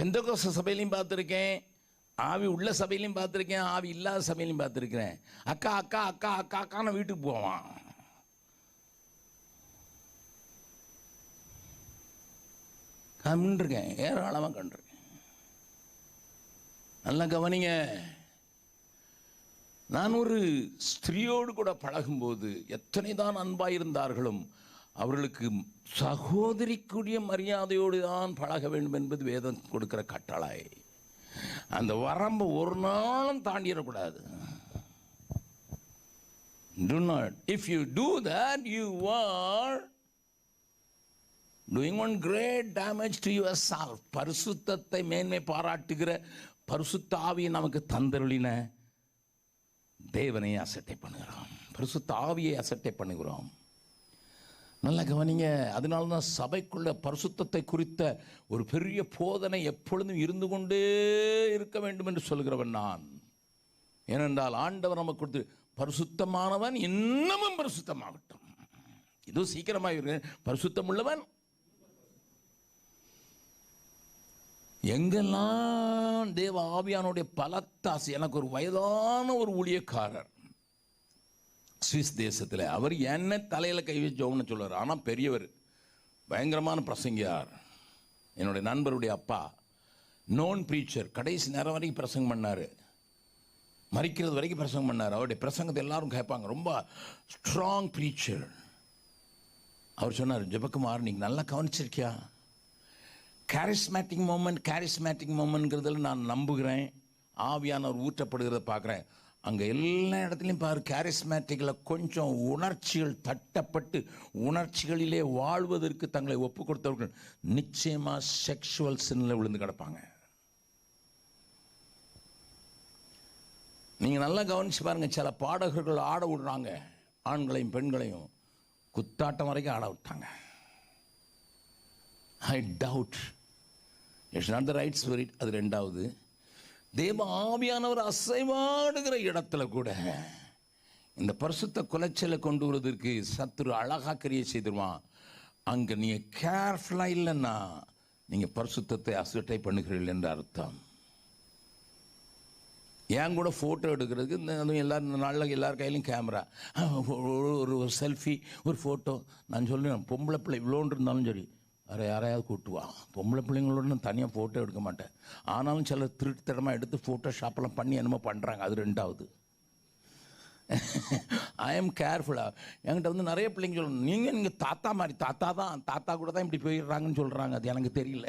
பெந்தகோச சபையிலையும் பார்த்துருக்கேன். ஆவி உள்ள சபையிலையும் பார்த்துருக்கேன். ஆவி இல்லாத சபையிலையும் பார்த்துருக்கிறேன். அக்கா அக்கா அக்கா அக்கா அக்கான்னு வீட்டுக்கு போவான். கண்டுருக்கேன். ஏராளமாக கண்டிருக்கேன். நல்லா கவனிங்க. நான் ஒரு ஸ்திரீயோடு கூட பழகும்போது எத்தனை தான் அன்பாயிருந்தார்களும் அவர்களுக்கு சகோதரிக்குரிய மரியாதையோடு தான் பழக வேண்டும் என்பது வேதம் கொடுக்கிற கட்டளை. அந்த வரம்பை ஒரு நாளும் தாண்டிடக்கூடாது. Do not if you do that you are doing one great damage to your yourself. பரிசுத்தத்தை மேன்மை பாராட்டுகிற பரிசுத்தாவியை நமக்கு தந்தருளின தேவனை அசட்டை பண்ணுகிறோம். பரிசுத்த ஆவியை அசட்டை பண்ணுகிறோம். நல்லா கவனிங்க. அதனால தான் சபைக்குள்ள பரிசுத்தத்தை குறித்த ஒரு பெரிய போதனை எப்பொழுதும் இருந்து கொண்டே இருக்க வேண்டும் என்று சொல்கிறவன் நான். ஏனென்றால் ஆண்டவர் நமக்கு கொடுத்து பரிசுத்தமானவன் இன்னமும் பரிசுத்தமாகட்டும். இது சீக்கிரமாக இருக்கிறேன் பரிசுத்தம் உள்ளவன் எங்கெல்லாம் தேவ ஆவியானுடைய பலத்தாசை எனக்கு ஒரு வயதான ஒரு ஊழியக்காரர். சுவிஸ் தேசத்தில். அவர் என்ன தலையில் கை வச்சோம்னு சொல்லுவார். ஆனால் பெரியவர் பயங்கரமான பிரசங்கியார். என்னுடைய நண்பருடைய அப்பா நோன் ப்ரீச்சர் கடைசி நேரம் வரைக்கும் பிரசங்கம் பண்ணார். மறிக்கிறது வரைக்கும் பிரசங்கம் பண்ணார். அவருடைய பிரசங்கத்தை எல்லாரும் கேட்பாங்க. ரொம்ப ஸ்ட்ராங் ப்ரீச்சர் அவர் சொன்னார் ஜெபக்குமார் நீங்கள் நல்லா கவனிச்சிருக்கியா? கேரிஸ்மேட்டிக் மூமெண்ட் கேரிஸ்மேட்டிக் மூமெண்ட்ங்கிறதுல நான் நம்புகிறேன். ஆவியானவர் ஊற்றப்படுகிறத பார்க்குறேன். அங்கே எல்லா இடத்துலையும் பாரு கேரிஸ்மேட்டிக்கில் கொஞ்சம் உணர்ச்சிகள் தட்டப்பட்டு உணர்ச்சிகளிலே வாழ்வதற்கு தங்களை ஒப்பு கொடுத்தவர்கள் நிச்சயமாக செக்ஷுவல் சின்னில் விழுந்து கிடப்பாங்க. நீங்கள் நல்லா கவனிச்சு பாருங்கள் சில பாடகர்கள் ஆட விடுறாங்க. ஆண்களையும் பெண்களையும் குத்தாட்டம் வரைக்கும் ஆட விட்டாங்க. I doubt it's not the right spirit அது ரெண்டாவது. தேவ ஆவியானவர் அசைவாடுகிற இடத்துல கூட இந்த பரிசுத்த குலைச்சலை கொண்டு வருவதற்கு சத்துரு அழகாக கிரியை செய்திருவான். அங்கே நீங்கள் கேர்ஃபுல்லாக இல்லைன்னா நீங்கள் பரிசுத்தத்தை அசட்டை பண்ணுகிறீர்கள் என்று அர்த்தம். என் கூட ஃபோட்டோ எடுக்கிறதுக்கு இந்த அதுவும் எல்லாரும் நாளில் எல்லார் கையிலையும் கேமரா ஒரு ஒரு செல்ஃபி ஒரு ஃபோட்டோ நான் சொல்லுவேன் பொம்பளை பிள்ளை இவ்வளோன்னு இருந்தாலும் சரி வேறு யாரையாவது கூட்டுவான் பொம்பளை பிள்ளைங்களோட நான் தனியாக ஃபோட்டோ எடுக்க மாட்டேன். ஆனாலும் சில திருட்டுத்தனமாக எடுத்து ஃபோட்டோ ஷாப்பெல்லாம் பண்ணி என்னமோ பண்ணுறாங்க அது ரெண்டாவது. ஐ எம் கேர்ஃபுல்லாக என்கிட்ட வந்து நிறைய பிள்ளைங்க சொல்லணும் நீங்கள் நீங்கள் தாத்தா மாதிரி தாத்தா தான் தாத்தா கூட தான் இப்படி போயிடுறாங்கன்னு சொல்கிறாங்க அது எனக்கு தெரியல.